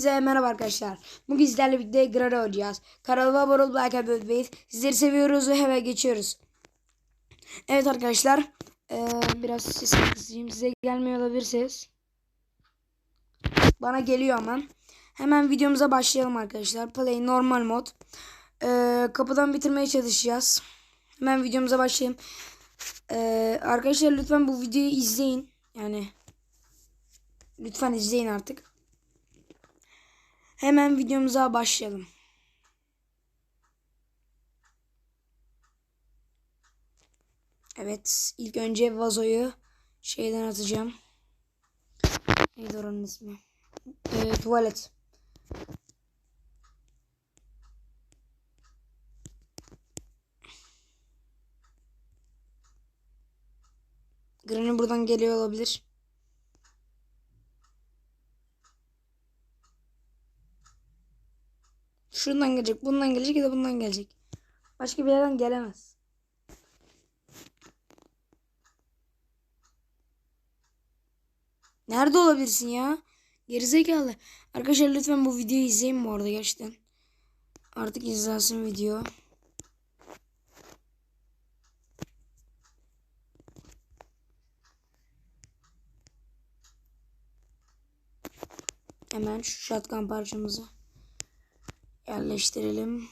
Hepinize merhaba arkadaşlar. Bugün sizlerle birlikte Grara oynayacağız. Kanalıma abone olmayı, like atmayı unutmayın. Sizleri seviyoruz ve hemen geçiyoruz. Evet arkadaşlar. eee, biraz sesimi kısayım. Size gelmiyor olabilir ses. Bana geliyor ama. Hemen videomuza başlayalım arkadaşlar. Play normal mod. Eee, kapıdan bitirmeye çalışacağız. Hemen videomuza başlayalım. Eee, arkadaşlar lütfen bu videoyu izleyin. Yani lütfen izleyin artık. Hemen videomuza başlayalım. Evet, ilk önce vazoyu şeyden atacağım. Neydi oranın ismi? Ee, tuvalet. Granny buradan geliyor olabilir. Şundan gelecek, bundan gelecek ya da bundan gelecek. Başka bir yerden gelemez. Nerede olabilirsin ya? Gerizekalı. Arkadaşlar lütfen bu videoyu izleyin bu arada gerçekten. Artık izlensin video. Hemen şu shotgun parçamızı yerleştirelim.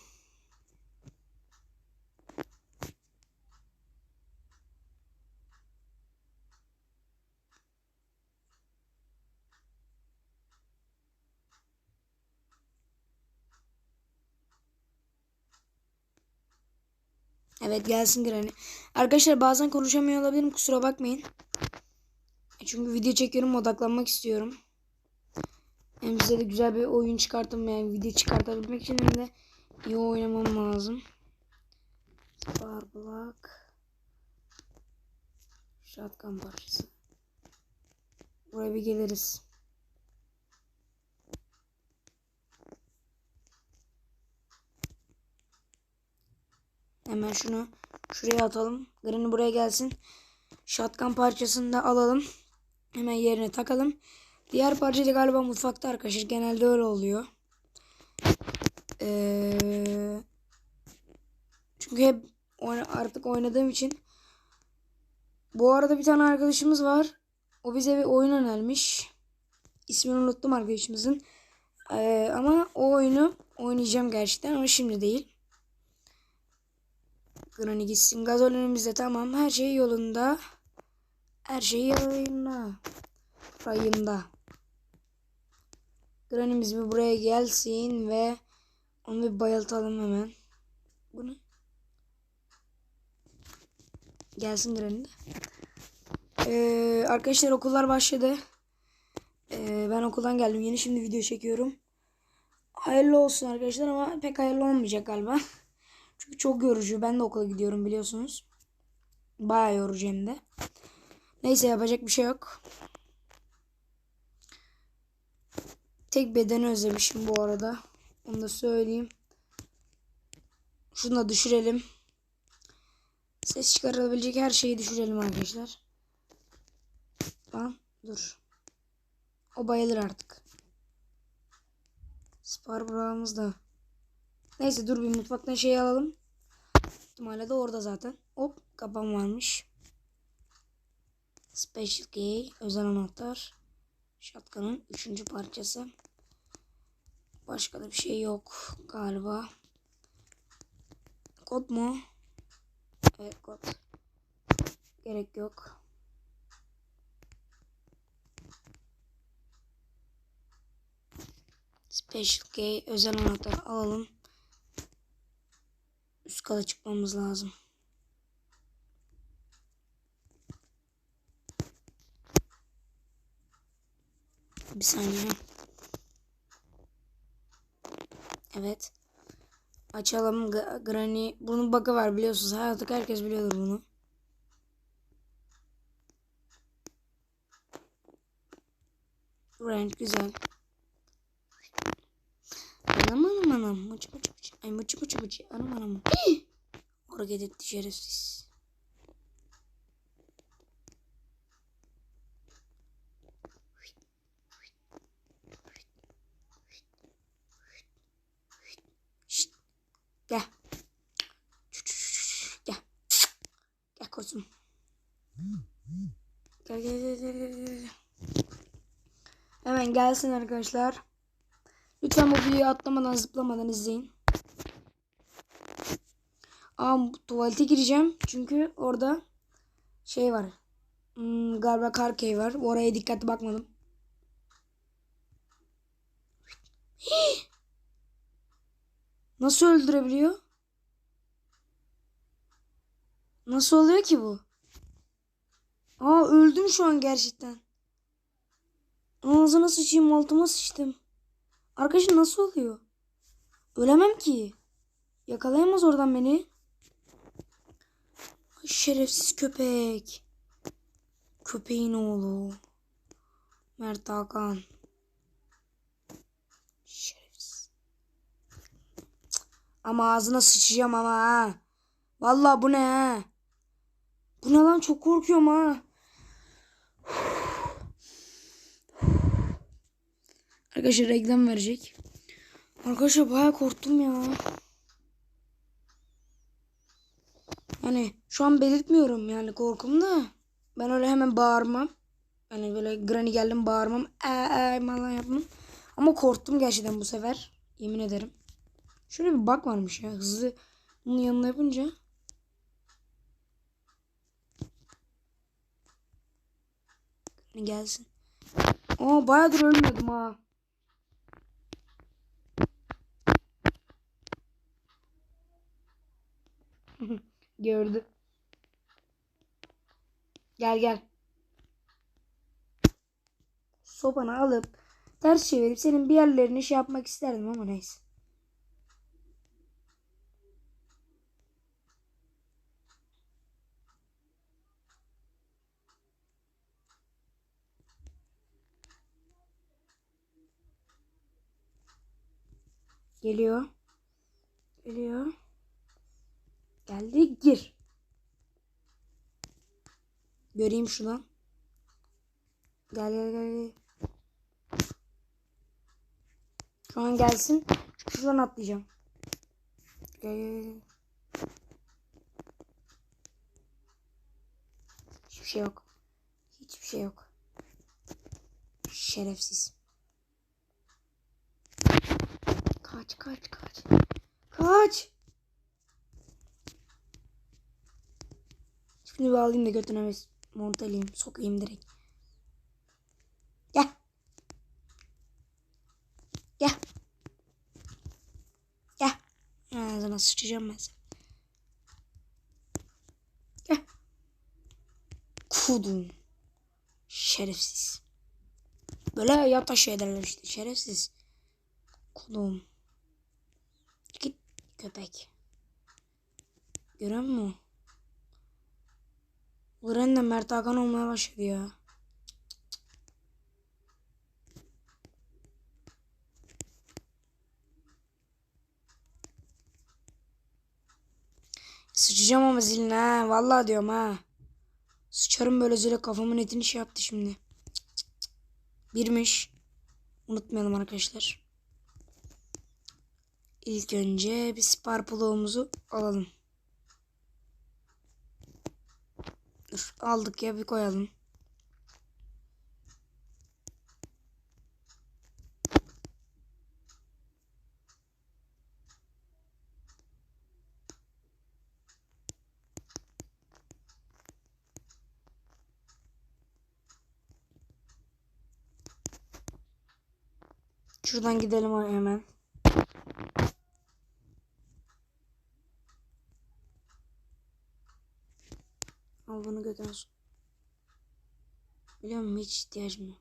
Evet gelsin Granny. Arkadaşlar bazen konuşamıyor olabilirim kusura bakmayın. E, Çünkü video çekiyorum odaklanmak istiyorum. Hem size de güzel bir oyun çıkartım yani video çıkartabilmek için hem de iyi oynamam lazım. Sparblak. Shotgun parçası. Buraya bir geliriz. Hemen şunu şuraya atalım. Granny buraya gelsin. Shotgun parçasını da alalım. Hemen yerine takalım. Diğer parça galiba mutfakta arkadaşlar. Genelde öyle oluyor. Ee, çünkü hep artık oynadığım için. Bu arada bir tane arkadaşımız var. O bize bir oyun önermiş. İsmini unuttum arkadaşımızın. Ee, ama o oyunu oynayacağım gerçekten ama şimdi değil. Granny gitsin. Gazolinimiz de tamam. Her şey yolunda. Her şey yolunda. Rayında. Granny'miz bir buraya gelsin ve onu bir bayıltalım hemen. Bu ne? Gelsin Granny de. Ee, arkadaşlar okullar başladı. Ee, ben okuldan geldim. Yeni şimdi video çekiyorum. Hayırlı olsun arkadaşlar ama pek hayırlı olmayacak galiba. Çünkü çok yorucu. Ben de okula gidiyorum biliyorsunuz. Baya yorucu hem de. Neyse yapacak bir şey yok. Tek bedeni özlemişim bu arada. Onu da söyleyeyim. Şunu da düşürelim. Ses çıkarabilecek her şeyi düşürelim arkadaşlar. Lan dur. O bayılır artık. Spar bırakımız da. Neyse dur bir mutfaktan şey alalım. İhtimalle de orada zaten. Hop kapağım varmış. Special key. Özel anahtar. Shotgun'ın üçüncü parçası. Başka da bir şey yok galiba. Kod mu? Evet kod. Gerek yok. Special key. Özel anahtar alalım. Üst kata çıkmamız lazım. Bir saniye. Evet. Açalım Granny. Bunun bug'ı var biliyorsunuz. Artık herkes biliyordur bunu. Renk güzel. Anam anam anam. Mıç mıç mıç. Ay mıç mıç mıç. Anam anam. Hareket etti şerefsiz. koçum. Gel gel gel gel gel. Hemen gelsin arkadaşlar. Lütfen bu videoyu atlamadan zıplamadan izleyin. Aa tuvalete gireceğim. Çünkü orada şey var. Hmm, galiba kar key var. Oraya dikkatli bakmadım. Nasıl öldürebiliyor? Nasıl oluyor ki bu? Aa öldüm şu an gerçekten. Ağzına sıçayım altıma sıçtım. Arkadaşım nasıl oluyor? Ölemem ki. Yakalayamaz oradan beni. Şerefsiz köpek. Köpeğin oğlu. Mert Hakan. Şerefsiz. Ama ağzına sıçacağım ama ha. Vallahi bu ne ha? Bu ne lan çok korkuyorum ha. Arkadaşlar reklam verecek. Arkadaşlar bayağı korktum ya. Yani şu an belirtmiyorum yani korkum da. Ben öyle hemen bağırmam. Yani böyle granny geldim bağırmam. Eee ee, falan yapmam. Ama korktum gerçekten bu sefer. Yemin ederim. Şöyle bir bak varmış ya. Hızlı bunun yanına yapınca. Gelsin. Aa bayağıdır ölmüyordum ha. Gördü. Gel gel. Sopanı alıp ters çevirip senin bir yerlerini şey yapmak isterdim ama neyse. Geliyor. Geliyor. Geldi gir. Göreyim şunu. Gel gel gel. Şu an gelsin. Şuradan atlayacağım. Gel gel gel. Hiçbir şey yok. Hiçbir şey yok. Şerefsiz. Kaç kaç kaç. Kaç. Şimdi bir alayım da götüne montalayayım. Sokayım direkt. Gel. Gel. Gel. Ağzına sıçacağım ben seni. Gel. Kudum. Şerefsiz. Böyle yat aşağı ederler işte. Şerefsiz. Kudum. Köpek. Görüyor musun? Uğran da Mert Hakan olmaya başladı ya. Sıçacağım ama ziline ha. Vallahi diyorum ha. Sıçarım böyle zile kafamın etini şey yaptı şimdi. Birmiş. Unutmayalım arkadaşlar. İlk önce bir sparpuluğumuzu alalım. Dur aldık ya bir koyalım. Şuradan gidelim hemen. Biliyor musun hiç ihtiyacım yok.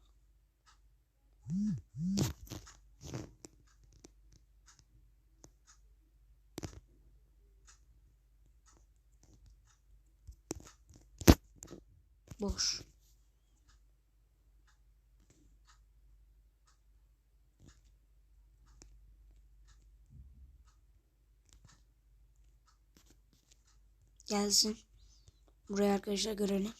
Boş. Gelsin. Buraya arkadaşlar görelim.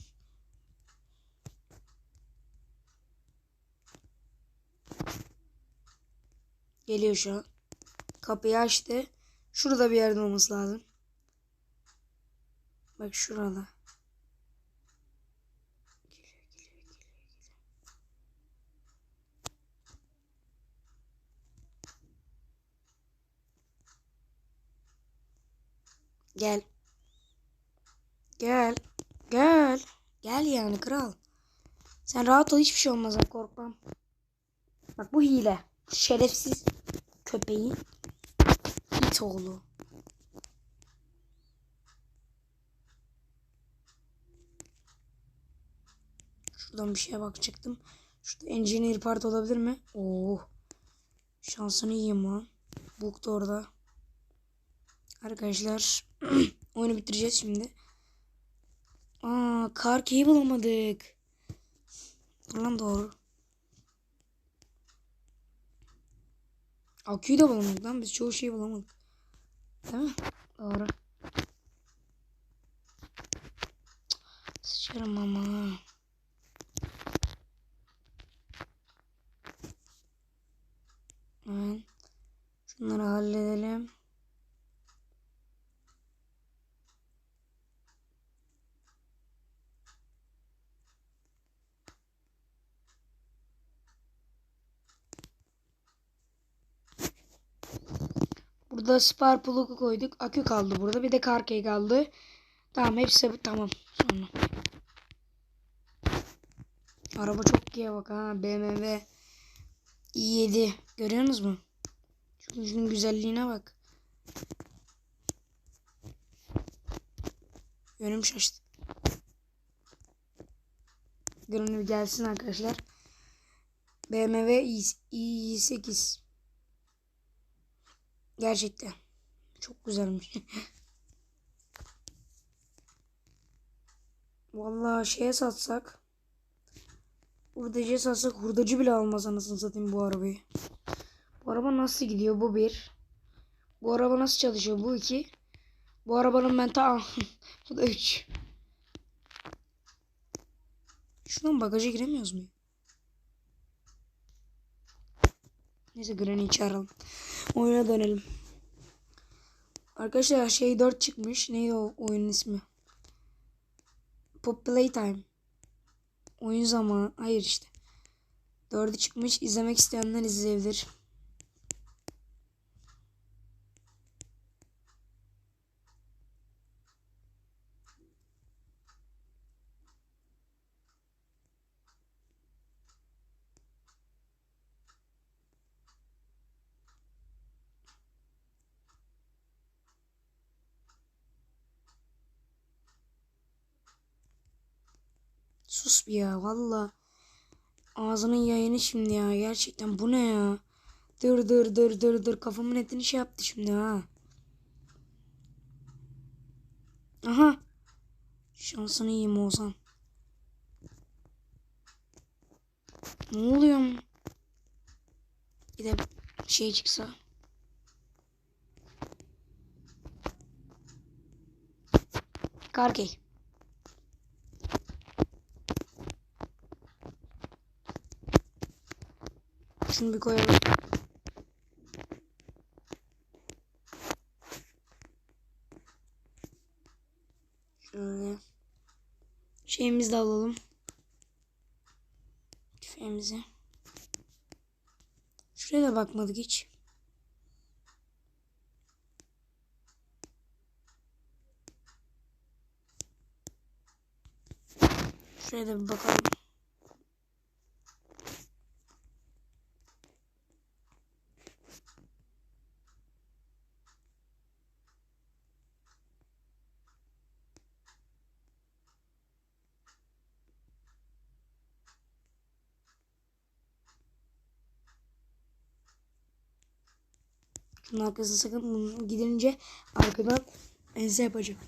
Geliyor şu an. Kapıyı açtı. Şurada bir yerde olması lazım. Bak şurada. Gel. Gel. Gel. Gel yani kral. Sen rahat ol hiçbir şey olmaz korkmam. Bak bu hile. Şerefsiz köpeğin it oğlu. Şuradan bir şeye bakacaktım. Şurada engineer part olabilir mi? Oo. Şansını yiyeyim lan. Book da orada. Arkadaşlar oyunu bitireceğiz şimdi. Aa, kar key'i bulamadık. Dur lan doğru. Aküyü de bulamadık lan. Biz çoğu şeyi bulamadık. Değil mi? Doğru. Sıçarım ama. Hemen şunları halledelim. Burada spar plug'u koyduk. Akü kaldı burada. Bir de karkey kaldı. Tamam hepsi. Tamam. Sonra. Araba çok iyi bak ha. BMW i7. Görüyorsunuz mu? Şunun, şunun güzelliğine bak. Yönüm şaştı. Görünür gelsin arkadaşlar. BMW i- i8. Gerçekten. Çok güzelmiş. Vallahi şeye satsak. Hurdacıya satsak hurdacı bile almaz anasını satayım bu arabayı. Bu araba nasıl gidiyor? Bu bir. Bu araba nasıl çalışıyor? Bu iki. Bu arabanın ben ta... bu da üç. Şuradan bagaja giremiyoruz mu? Neyse Granny'i çağıralım. Oyuna dönelim. Arkadaşlar şey 4 çıkmış. Neydi o oyunun ismi? Pop Playtime. Oyun zamanı. Hayır işte. 4'ü çıkmış. İzlemek isteyenler izleyebilir. Sus bir ya valla. Ağzının yayını şimdi ya. Gerçekten bu ne ya? Dır dır dır dır dır. Kafamın etini şey yaptı şimdi ha. Aha. Şansını yiyeyim Oğuzhan. Ne oluyor? Bir de şey çıksa. Karkey. Şunu bir koyalım. Şöyle. Şeyimizi de alalım. Tüfeğimizi. Şuraya da bakmadık hiç. Şuraya da bir bakalım. Şunun arkasına sakın bunu gidince arkadan ense yapacağım.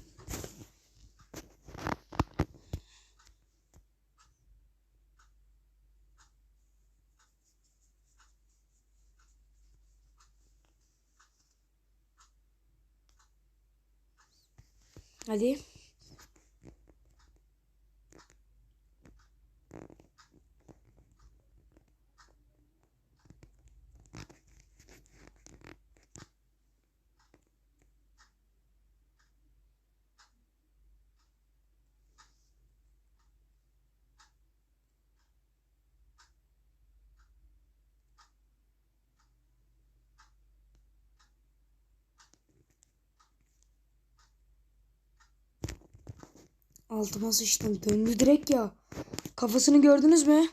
Hadi. Altıma sıçtım. Döndü direkt ya. Kafasını gördünüz mü?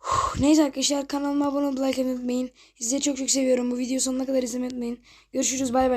Uf, Neyse arkadaşlar kanalıma abone olup like unutmayın. Sizi çok çok seviyorum. Bu videoyu sonuna kadar izlemeyi unutmayın. Görüşürüz bay bay.